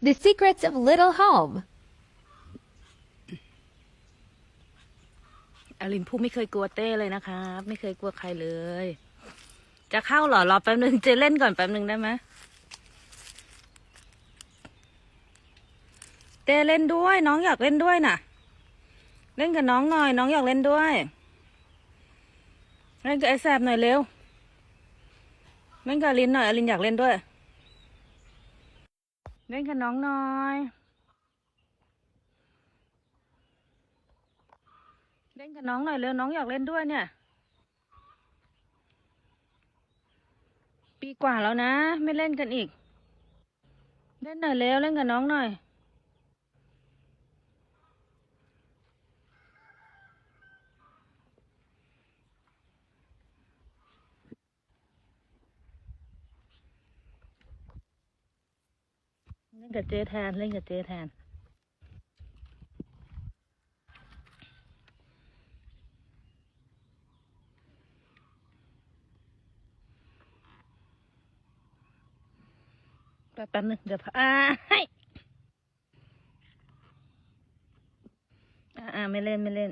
The Secrets of Little Home. อลินผู้ไม่เคยกลัวเต้เลยนะคะ ไม่เคยกลัวใครเลย จะเข้าเหรอ รอแป๊บนึงเจเล่นก่อนแป๊บนึงได้ไหมเต้เล่นด้วย น้องอยากเล่นด้วยน่ะ เล่นกับน้องหน่อย น้องอยากเล่นด้วย เล่นกับไอแสบหน่อยเร็ว เล่นกับอลินหน่อยอลินอยากเล่นด้วย เล่นกับน้องหน่อย เล่นกับน้องหน่อยเร็วน้องอยากเล่นด้วยเนี่ย ปีกว่าแล้วนะ ไม่เล่นกันอีก เล่นหน่อยเร็วเล่นกับน้องหน่อย เล่นกับเจแทนเล่นกับเจแทนแป๊บแป๊บนึงเดี๋ยวพาอ่าให้อ่าไม่เล่น ไม่เล่น